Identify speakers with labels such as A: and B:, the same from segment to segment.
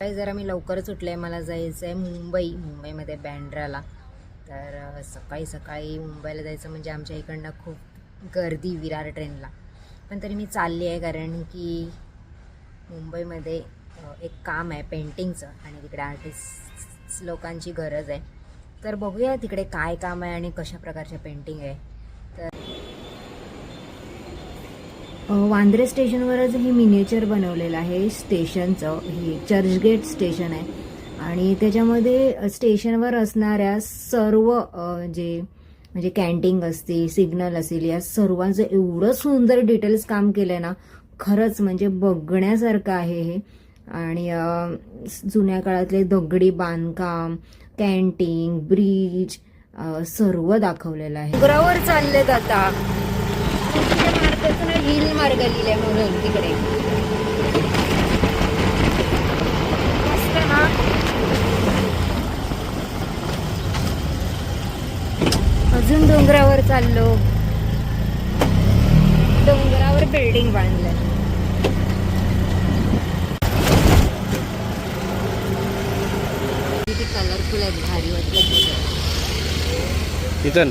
A: सकाळी जरा मी लवकरच उठले मला जायचं आहे मुंबई मुंबईमध्ये बँड्राला. तर सकाळी सकाळी मुंबईला जायचं म्हणजे आमच्या इकडनं खूप गर्दी विरार ट्रेनला. पण तरी मी चालली आहे कारण की मुंबईमध्ये एक काम आहे पेंटिंगचं आणि तिकडे आर्टिस्ट लोकांची गरज आहे. तर बघूया तिकडे काय काम आहे आणि कशा प्रकारच्या पेंटिंग आहे. तर वांद्रे स्टेशनवरच हे मिनिएचर बनवलेलं आहे. स्टेशनचं हे चर्चगेट स्टेशन आहे. आणि त्याच्यामध्ये स्टेशनवर असणाऱ्या सर्व जे म्हणजे कॅन्टीन असतील सिग्नल असतील या सर्वांचं एवढं सुंदर डिटेल्स काम केलं आहे ना खरंच म्हणजे बघण्यासारखं आहे हे. आणि जुन्या काळातले दगडी बांधकाम कॅन्टीन ब्रिज सर्व दाखवलेलं आहे. डोंगरावर चाललेत आता. त्याचं ना हिल मार्ग लिहिलाय म्हणून तिकडे. मस्त ना? अजून डोंगरावर चाललो. डोंगरावर बिल्डिंग बांधलं किती कलरफुल आहेत भारी वाटलं.
B: तिथं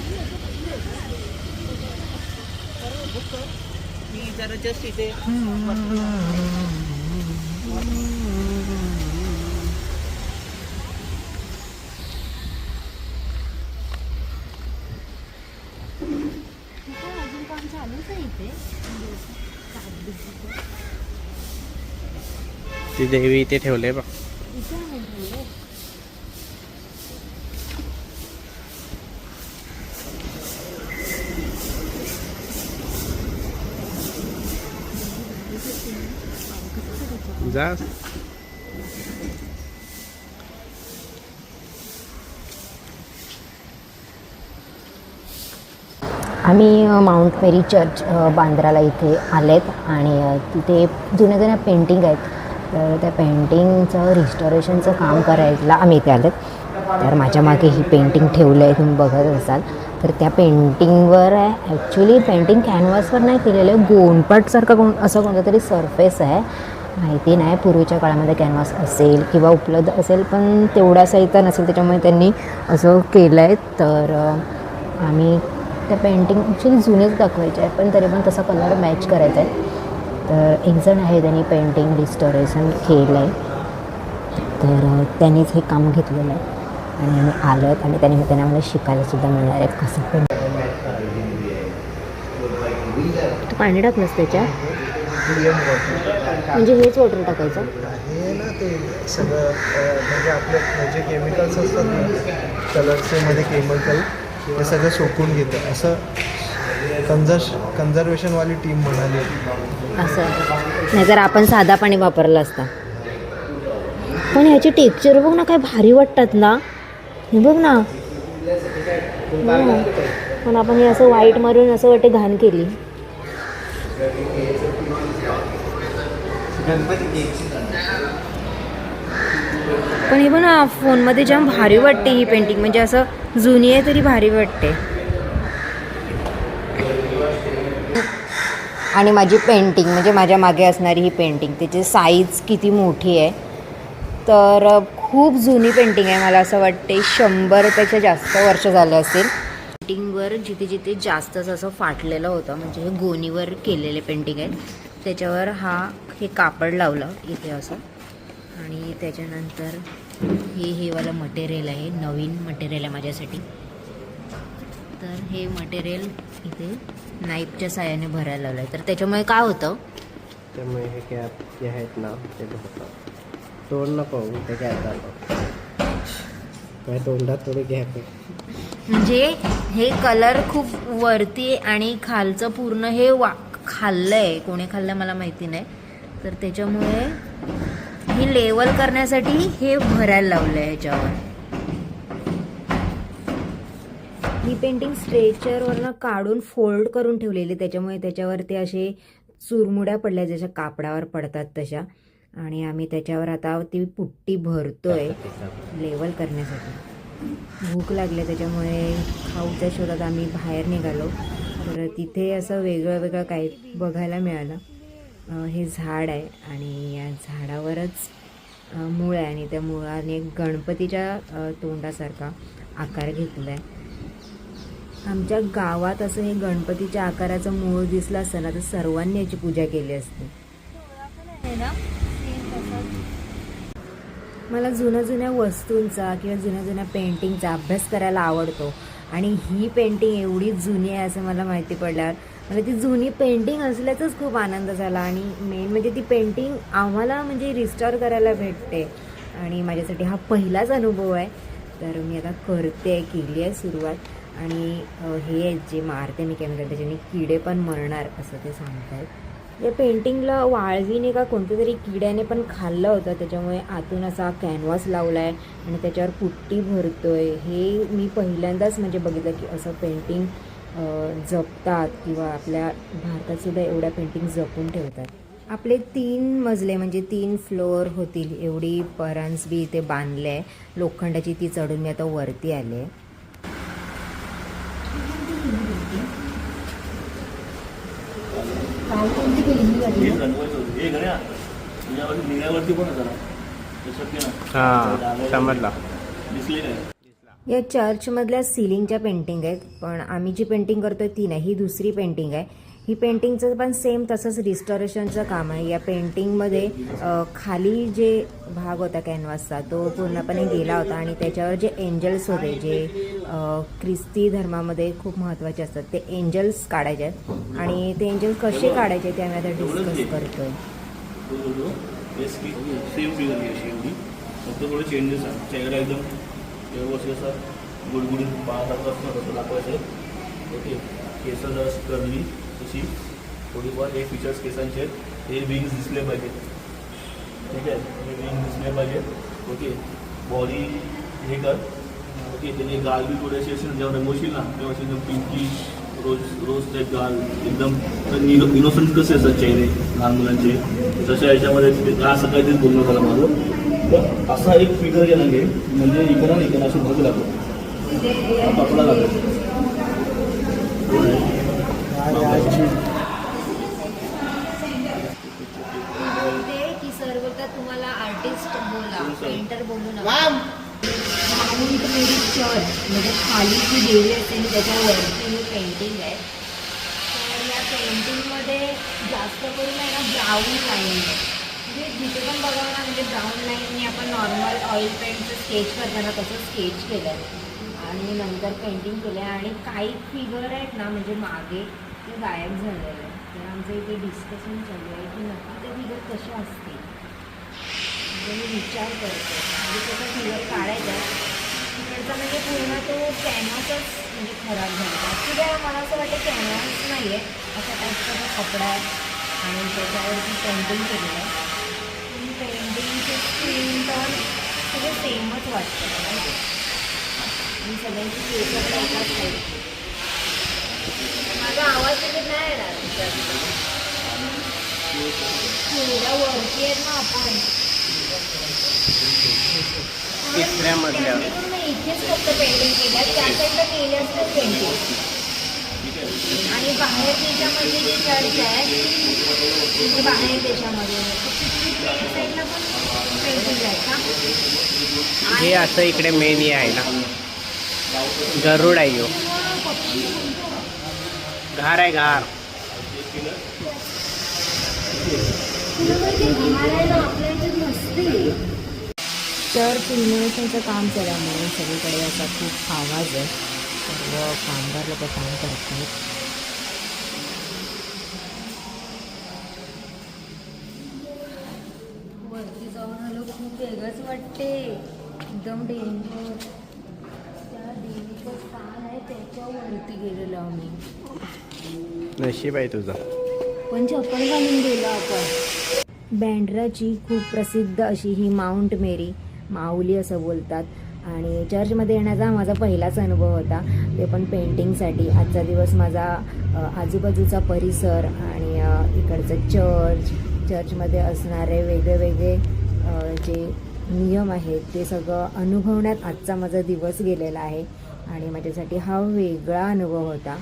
A: अजून काम चालूच आहे इथे
B: ती देवी इथे ठेवले बघ
A: इथे आम्ही माउंट मेरी चर्च बांद्राला इथे आलेत आणि तिथे जुन्या जुन्या पेंटिंग आहेत. तर त्या पेंटिंगचं रिस्टॉरेशनचं काम करायला आम्ही इथे आलेत. तर माझ्या मागे ही पेंटिंग ठेवलं आहे तुम्ही बघत असाल. तर त्या पेंटिंगवर आहे ॲक्च्युली पेंटिंग कॅनव्हासवर नाही केलेलं आहे. गोंडपाटसारखं कोण असं कोणतं तरी सरफेस आहे. माहिती नाही पूर्वीच्या काळामध्ये कॅनव्हास असेल किंवा उपलब्ध असेल पण तेवढा साहित्य नसेल त्याच्यामुळे त्यांनी असं केलं आहे तर आम्ही त्या पेंटिंग ॲक्च्युली जुनेच दाखवायचे आहे पण तरी पण तसा कलर मॅच करायचा आहे. तर एक जण आहे त्यांनी पेंटिंग रिस्टोरेशन केलं आहे तर त्यांनीच हे काम घेतलेलं आहे. आणि आम्ही आलो आहेत आणि त्याने त्यांना मला शिकायला सुद्धा मिळणार आहे कसं पेंट तू पाणी टाकलंस म्हणजे हेच वॉटर टाकायचं?
C: हे ना ते सगळं म्हणजे आपलं जे केमिकल्स असतात ना कलर्सचे मध्ये केमिकल ते सगळं सोकून घेतं. असं कन्झर्श कन्झर्वेशनवाली टीम म्हणाली.
A: असं नाही जर आपण साधा पाणी वापरलं असता. पण ह्याची टेक्स्चर बघ ना काय भारी वाटतात ना. हे बघ ना. पण आपण हे असं व्हाईट मारून असं वाटते घाण केली. पण हे पण फोनमध्ये जाम भारी वाटते ही पेंटिंग म्हणजे असं जुनी आहे तरी भारी वाटते. आणि माझी पेंटिंग म्हणजे माझ्या मागे असणारी ही पेंटिंग त्याची साईज किती मोठी आहे तर खूप जुनी पेंटिंग आहे मला असं वाटते शंभरपेक्षा जास्त वर्ष झालं असेल. पेंटिंगवर जिथे जिथे जास्तच असं फाटलेलं होतं म्हणजे हे गोनीवर केलेले पेंटिंग आहे त्याच्यावर हा हे कापड लावलं इथे असं. आणि त्याच्यानंतर हे हे वालं मटेरियल आहे नवीन मटेरियल आहे माझ्यासाठी. तर हे मटेरियल इथे नाईफच्या साह्याने भरायला लावलं आहे तर त्याच्यामुळे काय होतं?
B: त्यामुळे हे कॅप जे आहेत ना ते बघतात तोड नको ते कॅप माझ्या तोंडात थोडी गॅप आहे.
A: म्हणजे हे कलर खूप वरती आणि खालचं पूर्ण हे वा खाल्लं आहे कोणी खाल्लं मला माहिती नाही. तर त्याच्यामुळे ही लेवल करण्यासाठी हे भरायला लावलं आहे ह्याच्यावर. ही पेंटिंग स्ट्रेचरवरनं काढून फोल्ड करून ठेवलेली त्याच्यामुळे त्याच्यावरती असे चुरमुड्या पडल्या जशा कापडावर पडतात तशा. आणि आम्ही त्याच्यावर आता ती पुट्टी भरतोय लेवल करण्यासाठी. भूक लागली त्याच्यामुळे खाऊच्या शोधात आम्ही बाहेर निघालो. तर तिथे असं वेगळं वेगळं काही बघायला मिळालं. हे झाड आहे आणि या झाडावरच मूळ आहे आणि त्या मुळाने गणपतीच्या तोंडासारखा आकार घेतला आहे आमच्या गावात असं हे गणपतीच्या आकाराचं मूळ दिसलं असतं ना तर सर्वांनी याची पूजा केली असते. मला जुन्या जुन्या वस्तूंचा किंवा जुन्या जुन्या पेंटिंगचा अभ्यास करायला आवडतो. आणि ही पेंटिंग एवढी जुनी आहे असं मला माहिती पडल्यावर. मला ती जुनी पेंटिंग असल्याचाच खूप आनंद झाला आणि मेन म्हणजे ती पेंटिंग आम्हाला म्हणजे रिस्टॉर करायला भेटते. आणि माझ्यासाठी हा पहिलाच अनुभव आहे. तर मी आता करते केली आहे सुरुवात. आणि हे आहेत जे मारते मी केमिकल त्याच्याने किडे पण मरणार असं ते सांगतायत. या पेंटिंगला वाळवीने का कोणत्या तरी किड्याने पण खाल्लं होतं. त्याच्यामुळे आतून असा कॅनव्हास लावला आहे आणि त्याच्यावर पुट्टी भरतो आहे हे मी पहिल्यांदाच म्हणजे बघितलं की असं पेंटिंग जपतात किंवा आपल्या भारतातसुद्धा एवढ्या पेंटिंग जपून ठेवतात. आपले तीन मजले म्हणजे तीन फ्लोअर होतील. एवढी परांजबी इथे बांधले आहे लोखंडाची ती चढून मी आता वरती आले
D: हे. हे ना
B: हां समजला.
D: दिसले काय
A: या चर्चमधल्या सिलिंगच्या पेंटिंग आहेत पण आम्ही जी पेंटिंग करतोय ती नाही ही दुसरी पेंटिंग आहे. ही पेंटिंगचं पण सेम तसंच रिस्टॉरेशनचं काम आहे. या पेंटिंगमध्ये खाली जे भाग होता कॅनव्हासचा तो पूर्णपणे गेला होता आणि त्याच्यावर जे एंजल्स होते जे ख्रिस्ती धर्मामध्ये खूप महत्त्वाचे असतात ते एंजल्स काढायचे आहेत. आणि ते एंजल्स कसे काढायचे ते आम्ही आता डिस्कस करतोय.
D: एकदम तशी थोडीफार हे फीचर्स केसांचे हे विंग्स दिसले पाहिजेत. ठीक आहे? हे विंग्स दिसले पाहिजेत. ओके. बॉडी हे कर. ओके. त्याने गाल बी थोडीशी असेल जेव्हा रंगवशील ना तेव्हा असे एकदम पिंकी रोज रोज ते गाल एकदम इनोसंट कसे असतात चेहरे लहान मुलांचे? तशा याच्यामध्ये ते सकाळी काहीतरी बोलणं झालं माझं. तर असा एक फिगर गेला घे म्हणजे इकडं नाही इकडं अशी भाग लागतो कपडा लागतो
A: की सर बोलतात तुम्हाला आर्टिस्ट बोला पेंटर बोलू नका. माउंट मेरी चर्च म्हणजे खाली जी देवी असते त्याच्यावरती ही पेंटिंग आहे. तर या पेंटिंगमध्ये जास्त करून आहे ना ब्राऊन लाईन म्हणजे जिथे पण बघावं ना म्हणजे ब्राऊन लाईनने आपण नॉर्मल ऑइल पेंटचं स्केच करताना तसं स्केच केलं आहे आणि नंतर पेंटिंग केलं आहे आणि काही फिगर आहेत ना म्हणजे मागे ते गायब झालेलं आहे. तर आमचं इथे डिस्कशन चालू आहे की नक्की ते फिगर कसे असतील? म्हणजे मी विचार करतो. म्हणजे कसं फिगर काढायचा आहे. तिकडचा म्हणजे पूर्ण तो कॅनव्हासच म्हणजे खराब झाला ॲक्च्युली मला असं वाटतं कॅनव्हास नाही आहे अशा टाईपचा कपडा आहे. आणि त्याच्यावरती पेंटिंग केलेलं आहे. पेंटिंगचे स्क्रीन तर सगळे सेमच वाटतं. मला आणि सगळ्यांची केस एकाच आवाज तिथे नाही येणार थोड्या वरती आहेत ना आपण
B: तिसऱ्या मजल्यावर.
A: त्यांनी पूर्ण इथेच फक्त पेंटिंग केल्या त्या साईडला केले असतात पेंटिंग आणि बाहेर देशामध्ये जे चर्च आहे तिथे बाहेर देशामध्ये त्या साईडला पण पेंटिंग आहे का
B: हे असं इकडे मेन आहे ना गरुड आहे. घार आहे घार.
A: चर्च रिनोव्हेशनचं काम केल्यामुळे सगळीकडे असा खूप आवाज आहे. सर्व कामगार लोक काम करतात वरती जाऊन आलो खूप वेगळंच वाटते. एकदम डेंजर त्या देवीचं स्थान आहे त्याच्यावरती गेलेलो आम्ही.
B: नशीब आहे तुझं.
A: पण चप्पल घालून गेलो आपण. बँड्राची खूप प्रसिद्ध अशी ही माउंट मेरी माऊली असं बोलतात. आणि चर्चमध्ये येण्याचा माझा पहिलाच अनुभव होता. ते पण पेंटिंगसाठी आजचा दिवस माझा आजूबाजूचा परिसर आणि इकडचं चर्च चर्चमध्ये असणारे वेगळे वेगळे जे नियम आहेत ते सगळं अनुभवण्यात आजचा माझा दिवस गेलेला आहे. आणि माझ्यासाठी हा वेगळा अनुभव होता.